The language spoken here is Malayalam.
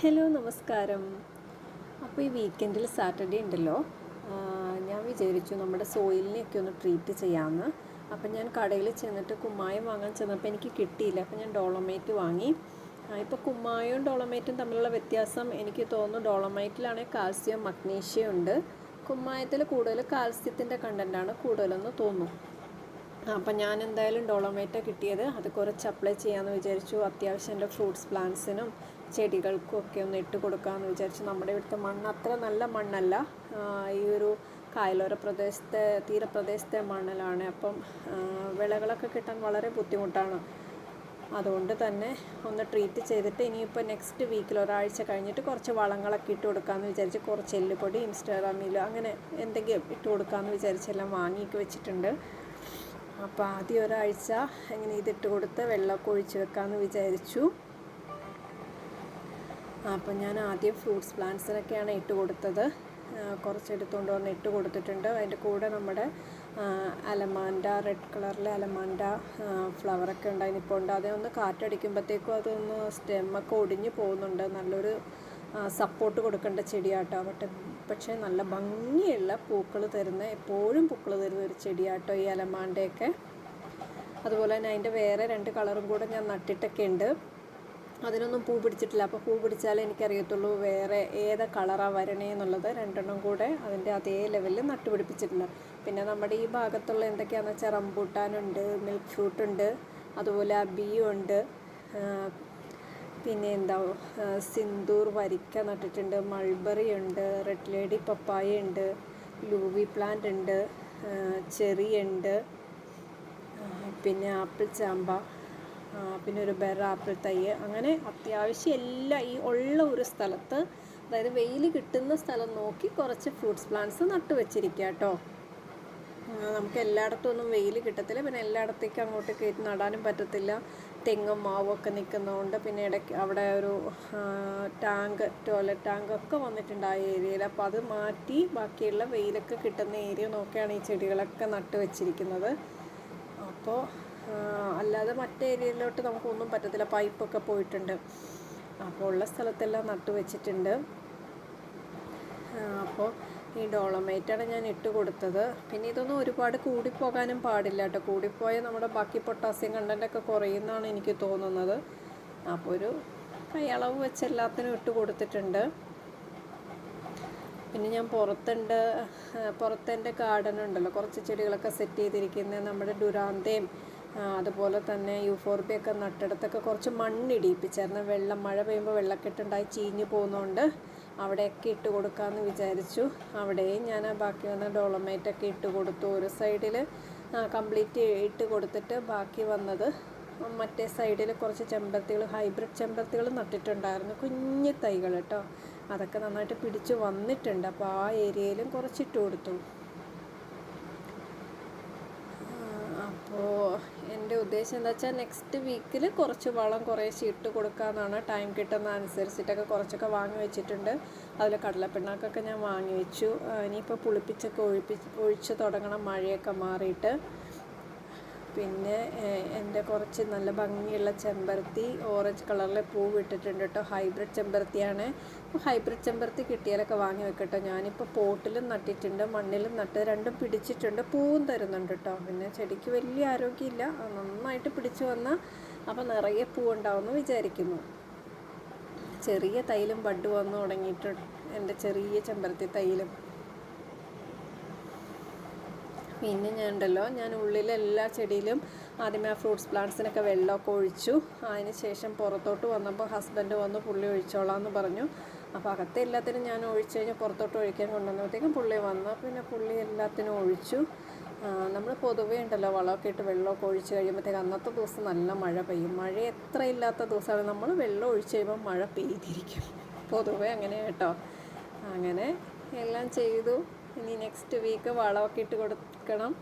ഹലോ നമസ്കാരം. അപ്പോൾ ഈ വീക്കെൻഡിൽ സാറ്റർഡേ ഉണ്ടല്ലോ. ഞാൻ വിചാരിച്ചു നമ്മുടെ സോയിലിനെയൊക്കെ ഒന്ന് ട്രീറ്റ് ചെയ്യാമെന്ന് അപ്പം ഞാൻ കടയിൽ ചെന്നിട്ട് കുമ്മായം വാങ്ങാൻ ചെന്നപ്പോൾ എനിക്ക് കിട്ടിയില്ല. അപ്പം ഞാൻ ഡോളമൈറ്റ് വാങ്ങി. ഇപ്പോൾ കുമ്മായവും ഡോളമൈറ്റും തമ്മിലുള്ള വ്യത്യാസം എനിക്ക് തോന്നുന്നു ഡോളമൈറ്റിലാണെങ്കിൽ കാൽസ്യം മഗ്നീഷ്യം ഉണ്ട്. കുമ്മായത്തിൽ കൂടുതൽ കാൽസ്യത്തിന്റെ കണ്ടന്റാണ് കൂടുതലെന്ന് തോന്നുന്നു. അപ്പം ഞാൻ എന്തായാലും ഡോളോമേറ്റ കിട്ടിയത്. അത് കുറച്ച് അപ്ലൈ ചെയ്യാമെന്ന് വിചാരിച്ചു. അത്യാവശ്യം എന്റെ ഫ്രൂട്ട്സ് പ്ലാന്റ്സിനും ചെടികൾക്കും ഒക്കെ ഒന്ന് ഇട്ട് കൊടുക്കാമെന്ന് വിചാരിച്ചു നമ്മുടെ ഇവിടുത്തെ മണ്ണ് അത്ര നല്ല മണ്ണല്ല. ഈ ഒരു കായലോര പ്രദേശത്തെ തീരപ്രദേശത്തെ മണ്ണിലാണ്. അപ്പം വിളകളൊക്കെ കിട്ടാൻ വളരെ ബുദ്ധിമുട്ടാണ്. അതുകൊണ്ട് തന്നെ ഒന്ന് ട്രീറ്റ് ചെയ്തിട്ട് ഇനിയിപ്പോൾ നെക്സ്റ്റ് വീക്കിൽ ഒരാഴ്ച കഴിഞ്ഞിട്ട് കുറച്ച് വളങ്ങളൊക്കെ ഇട്ട് കൊടുക്കാമെന്ന് വിചാരിച്ച് കുറച്ച് എല്ലുപൊടി ഇൻസ്റ്റാഗ്രാമിലോ അങ്ങനെ എന്തെങ്കിലും ഇട്ട് കൊടുക്കാമെന്ന് വിചാരിച്ചെല്ലാം വാങ്ങിയൊക്കെ വെച്ചിട്ടുണ്ട്. അപ്പോൾ ആദ്യം ഒരാഴ്ച ഇങ്ങനെ ഇതിട്ട് കൊടുത്ത് വെള്ളമൊക്കെ ഒഴിച്ച് വെക്കാമെന്ന് വിചാരിച്ചു. അപ്പം ഞാൻ ആദ്യം ഫ്രൂട്ട്സ് പ്ലാന്റ്സിനൊക്കെയാണ് ഇട്ട് കൊടുത്തത്. കുറച്ചെടുത്തുകൊണ്ട് വന്ന് ഇട്ട് കൊടുത്തിട്ടുണ്ട്. അതിന്റെ കൂടെ നമ്മുടെ അലമാൻഡ റെഡ് കളറിലെ അലമാൻഡ ഫ്ലവറൊക്കെ ഉണ്ട് ഇപ്പോൾ ഉണ്ട് അതൊന്ന് കാറ്റടിക്കുമ്പോഴത്തേക്കും അതൊന്ന് സ്റ്റെമ്മൊക്കെ ഒടിഞ്ഞു പോകുന്നുണ്ട്. നല്ലൊരു സപ്പോർട്ട് കൊടുക്കേണ്ട ചെടിയാട്ടോ. പക്ഷെ പക്ഷേ നല്ല ഭംഗിയുള്ള പൂക്കൾ തരുന്ന എപ്പോഴും പൂക്കൾ തരുന്ന ഒരു ചെടിയാട്ടോ ഈ അലമാണ്ടയൊക്കെ അതുപോലെ തന്നെ അതിന്റെ വേറെ രണ്ട് കളറും കൂടെ ഞാൻ നട്ടിട്ടൊക്കെ ഉണ്ട് അതിനൊന്നും പൂ പിടിച്ചിട്ടില്ല. അപ്പോൾ പൂ പിടിച്ചാലേ എനിക്കറിയത്തുള്ളൂ വേറെ ഏതാ കളറാണ് വരണേ എന്നുള്ളത്. രണ്ടെണ്ണം കൂടെ അതിന്റെ അതേ ലെവലിൽ നട്ടുപിടിപ്പിച്ചിട്ടുണ്ട്. പിന്നെ നമ്മുടെ ഈ ഭാഗത്തുള്ള എന്തൊക്കെയാണെന്ന് വെച്ചാൽ റംബൂട്ടാനുണ്ട് മിൽക്ക് ഫ്രൂട്ട് ഉണ്ട് അതുപോലെ അബിയുണ്ട് പിന്നെ എന്താ സിന്ദൂർ വരിക്ക നട്ടിട്ടുണ്ട് മൾബറി ഉണ്ട് റെഡ് ലേഡി പപ്പായ ഉണ്ട് ലൂവി പ്ലാന്റ് ഉണ്ട് ചെറി ഉണ്ട് പിന്നെ ആപ്പിൾ ചാമ്പ. പിന്നെ ഒരു ബെറ ആപ്പിൾ തൈ അങ്ങനെ അത്യാവശ്യം എല്ലാ ഈ ഉള്ള ഒരു സ്ഥലത്ത് അതായത് വെയിൽ കിട്ടുന്ന സ്ഥലം നോക്കി കുറച്ച് ഫ്രൂട്ട്സ് പ്ലാന്റ്സ് നട്ടു വെച്ചിരിക്കുക കേട്ടോ നമുക്ക് എല്ലായിടത്തും ഒന്നും വെയിൽ കിട്ടത്തില്ല. പിന്നെ എല്ലായിടത്തേക്കും അങ്ങോട്ട് കയറ്റി നടാനും പറ്റത്തില്ല. തെങ്ങും മാവും ഒക്കെ നിൽക്കുന്നതുകൊണ്ട് പിന്നെ ഇടയ്ക്ക് അവിടെ ഒരു ടാങ്ക് ടോയ്ലറ്റ് ടാങ്ക് ഒക്കെ വന്നിട്ടുണ്ട് ആ ഏരിയയിൽ. അപ്പോൾ അത് മാറ്റി ബാക്കിയുള്ള വെയിലൊക്കെ കിട്ടുന്ന ഏരിയ നോക്കിയാണ് ഈ ചെടികളൊക്കെ നട്ടു വെച്ചിരിക്കുന്നത്. അപ്പോൾ അല്ലാതെ മറ്റേ ഏരിയയിലോട്ട് നമുക്കൊന്നും പറ്റത്തില്ല. പൈപ്പൊക്കെ പോയിട്ടുണ്ട്. അപ്പോൾ ഉള്ള സ്ഥലത്തെല്ലാം നട്ടു വെച്ചിട്ടുണ്ട്. അപ്പോൾ ഈ ഡോളമേറ്റാണ് ഞാൻ ഇട്ട് കൊടുത്തത്. പിന്നെ ഇതൊന്നും ഒരുപാട് കൂടിപ്പോകാനും പാടില്ല കേട്ടോ. കൂടിപ്പോയാൽ നമ്മുടെ ബാക്കി പൊട്ടാസ്യം കണ്ടന്റൊക്കെ കുറയുമെന്നാണ് എനിക്ക് തോന്നുന്നത്. അപ്പോൾ ഒരു കൈയളവ് വെച്ച് എല്ലാത്തിനും ഇട്ട് കൊടുത്തിട്ടുണ്ട്. പിന്നെ ഞാൻ പുറത്തുണ്ട് പുറത്തെന്റെ ഗാർഡൻ ഉണ്ടല്ലോ. കുറച്ച് ചെടികളൊക്കെ സെറ്റ് ചെയ്തിരിക്കുന്നത് നമ്മുടെ ഡുരാന്തയും അതുപോലെ തന്നെ യൂഫോർബിയൊക്കെ നട്ടിടത്തൊക്കെ കുറച്ച് മണ്ണിടിയിപ്പിച്ചായിരുന്നു. വെള്ളം മഴ പെയ്യുമ്പോൾ വെള്ളക്കെട്ടുണ്ടായി ചീഞ്ഞു പോകുന്നതുകൊണ്ട് അവിടെയൊക്കെ ഇട്ട് കൊടുക്കാമെന്ന് വിചാരിച്ചു. അവിടെയും ഞാൻ ബാക്കി വന്ന ഡോളമേറ്റൊക്കെ ഇട്ട് കൊടുത്തു. ഒരു സൈഡിൽ കംപ്ലീറ്റ് ഇട്ട് കൊടുത്തിട്ട് ബാക്കി വന്നത് മറ്റേ സൈഡിൽ കുറച്ച് ചെമ്പരത്തികൾ ഹൈബ്രിഡ് ചെമ്പരത്തികൾ നട്ടിട്ടുണ്ടായിരുന്നു. കുഞ്ഞു തൈകൾ കേട്ടോ. അതൊക്കെ നന്നായിട്ട് പിടിച്ച് വന്നിട്ടുണ്ട്. അപ്പോൾ ആ ഏരിയയിലും കുറച്ചിട്ട് കൊടുത്തു. അപ്പോൾ എന്റെ ഉദ്ദേശം എന്താ വെച്ചാൽ നെക്സ്റ്റ് വീക്കിൽ കുറച്ച് വളം കുറേശ്ശെ ഇട്ട് കൊടുക്കാമെന്നാണ് ടൈം കിട്ടുന്ന അനുസരിച്ചിട്ടൊക്കെ കുറച്ചൊക്കെ വാങ്ങി വെച്ചിട്ടുണ്ട്. അതിൽ കടലപ്പിണ്ണാക്കൊക്കെ ഞാൻ വാങ്ങി വെച്ചു. ഇനിയിപ്പോൾ പുളിപ്പിച്ചൊക്കെ ഒഴിപ്പി ഒഴിച്ച് തുടങ്ങണം. മഴയൊക്കെ മാറിയിട്ട്. പിന്നെ എന്റെ കുറച്ച് നല്ല ഭംഗിയുള്ള ചെമ്പരത്തി ഓറഞ്ച് കളറിലെ പൂവ് ഇട്ടിട്ടുണ്ട് കേട്ടോ. ഹൈബ്രിഡ് ചെമ്പരത്തിയാണ്. ഹൈബ്രിഡ് ചെമ്പരത്തി കിട്ടിയാലൊക്കെ വാങ്ങി വെക്കട്ടോ. ഞാനിപ്പോൾ പോട്ടിലും നട്ടിട്ടുണ്ട് മണ്ണിലും നട്ട് രണ്ടും പിടിച്ചിട്ടുണ്ട്. പൂവും തരുന്നുണ്ട് കേട്ടോ. പിന്നെ ചെടിക്ക് വലിയ ആരോഗ്യമില്ല. നന്നായിട്ട് പിടിച്ചു വന്നാൽ അപ്പോൾ നിറയെ പൂവുണ്ടാവുമെന്ന് വിചാരിക്കുന്നു. ചെറിയ തൈലും ബഡ് വന്നു തുടങ്ങിയിട്ടുണ്ട് എന്റെ ചെറിയ ചെമ്പരത്തി തൈലും. പിന്നെ ഞാൻ ഉണ്ടല്ലോ ഞാൻ ഉള്ളിലെ എല്ലാ ചെടിയിലും ആദ്യമേ ആ ഫ്രൂട്ട്സ് പ്ലാന്റ്സിനൊക്കെ വെള്ളമൊക്കെ ഒഴിച്ചു. അതിന് ശേഷം പുറത്തോട്ട് വന്നപ്പോൾ ഹസ്ബൻഡ് വന്ന് പുള്ളി ഒഴിച്ചോളാം എന്ന് പറഞ്ഞു. അപ്പോൾ അകത്തെ എല്ലാത്തിനും ഞാൻ ഒഴിച്ചു കഴിഞ്ഞാൽ പുറത്തോട്ട് ഒഴിക്കാൻ കൊണ്ടുവന്നപ്പോഴത്തേക്കും പുള്ളി വന്നു. പിന്നെ പുള്ളി എല്ലാത്തിനും ഒഴിച്ചു. നമ്മൾ പൊതുവേ ഉണ്ടല്ലോ വളമൊക്കെ ഇട്ട് വെള്ളമൊക്കെ ഒഴിച്ച് കഴിയുമ്പോഴത്തേക്ക് അന്നത്തെ ദിവസം നല്ല മഴ പെയ്യും. മഴ എത്ര ഇല്ലാത്ത ദിവസമാണ്. നമ്മൾ വെള്ളം ഒഴിച്ച് കഴിയുമ്പോൾ മഴ പെയ്തിരിക്കും. പൊതുവേ അങ്ങനെ കേട്ടോ. അങ്ങനെ എല്ലാം ചെയ്തു. ഇനി നെക്സ്റ്റ് വീക്ക് വളമൊക്കെ ഇട്ട് കൊടുക്കണം.